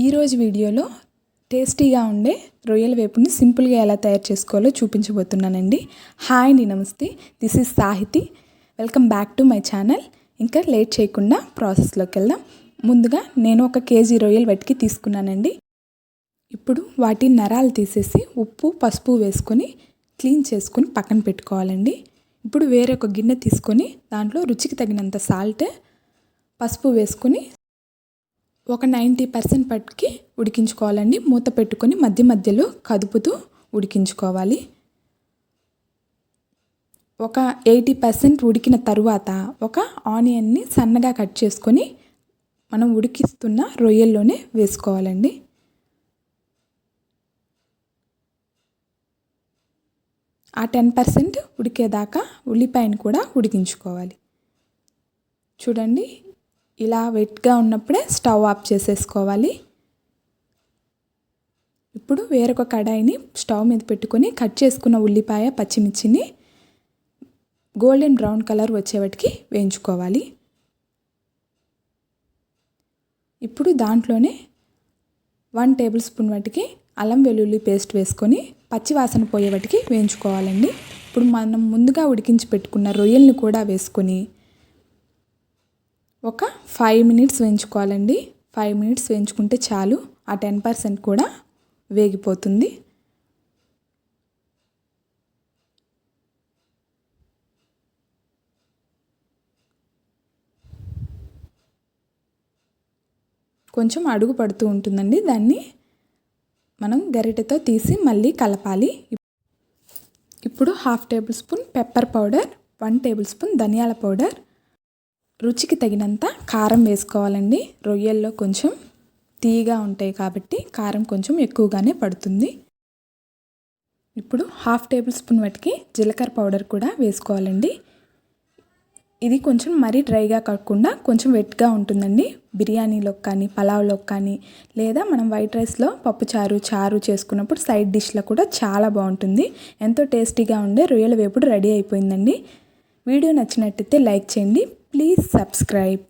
ఈరోజు వీడియోలో టేస్టీగా ఉండే రొయ్యల వేపుని సింపుల్గా ఎలా తయారు చేసుకోవాలో చూపించబోతున్నానండి. హాయ్ అండి నమస్తే. This is Sahiti welcome back to my channel ఇంకా లేట్ చేయకుండా ప్రాసెస్లోకి వెళ్దాం. ముందుగా నేను ఒక కేజీ రొయ్యలు వెతికి తీసుకున్నానండి. ఇప్పుడు వాటి నరాలు తీసేసి ఉప్పు పసుపు వేసుకొని క్లీన్ చేసుకొని పక్కన పెట్టుకోవాలండి. ఇప్పుడు వేరే ఒక గిన్నె తీసుకొని దాంట్లో రుచికి తగినంత సాల్ట్ పసుపు వేసుకొని ఒక నైంటీ పర్సెంట్ పట్టుకి ఉడికించుకోవాలండి. మూత పెట్టుకొని మధ్య మధ్యలో కదుపుతూ ఉడికించుకోవాలి. ఒక ఎయిటీ పర్సెంట్ ఉడికిన తరువాత ఒక ఆనియన్ని సన్నగా కట్ చేసుకొని మనం ఉడికిస్తున్న రొయ్యల్లోనే వేసుకోవాలండి. ఆ టెన్ పర్సెంట్ ఉడికేదాకా ఉల్లిపాయను కూడా ఉడికించుకోవాలి. చూడండి ఇలా వెట్గా ఉన్నప్పుడే స్టవ్ ఆఫ్ చేసేసుకోవాలి. ఇప్పుడు వేరొక కడాయిని స్టవ్ మీద పెట్టుకొని కట్ చేసుకున్న ఉల్లిపాయ పచ్చిమిర్చిని గోల్డెన్ బ్రౌన్ కలర్ వచ్చేవాటికి వేయించుకోవాలి. ఇప్పుడు దాంట్లోనే వన్ టేబుల్ స్పూన్ వాటికి అల్లం వెల్లుల్లి పేస్ట్ వేసుకొని పచ్చివాసన పోయేవాటికి వేయించుకోవాలండి. ఇప్పుడు మనం ముందుగా ఉడికించి పెట్టుకున్న రొయ్యల్ని కూడా వేసుకొని ఒక ఫైవ్ మినిట్స్ వేయించుకోవాలండి. ఫైవ్ మినిట్స్ వేయించుకుంటే చాలు. ఆ టెన్ పర్సెంట్ కూడా వేగిపోతుంది. కొంచెం అడుగు పడుతూ ఉంటుందండి. దాన్ని మనం గరిటెతో తీసి మళ్ళీ కలపాలి. ఇప్పుడు half tablespoon pepper powder one tablespoon ధనియాల పౌడర్ రుచికి తగినంత కారం వేసుకోవాలండి. రొయ్యల్లో కొంచెం తీయగా ఉంటాయి కాబట్టి కారం కొంచెం ఎక్కువగానే పడుతుంది. ఇప్పుడు హాఫ్ టేబుల్ స్పూన్ వాటికి జీలకర్ర పౌడర్ కూడా వేసుకోవాలండి. ఇది కొంచెం మరీ డ్రైగా కాకుండా కొంచెం వెట్గా ఉంటుందండి. బిర్యానీలోకి కానీ పలావ్లోకి కానీ లేదా మనం వైట్ రైస్లో పప్పు చారు చారు చేసుకున్నప్పుడు సైడ్ డిష్లో కూడా చాలా బాగుంటుంది. ఎంతో టేస్టీగా ఉండే రొయ్యల వేపుడు రెడీ అయిపోయిందండి. వీడియో నచ్చినట్టయితే లైక్ చేయండి. Please subscribe.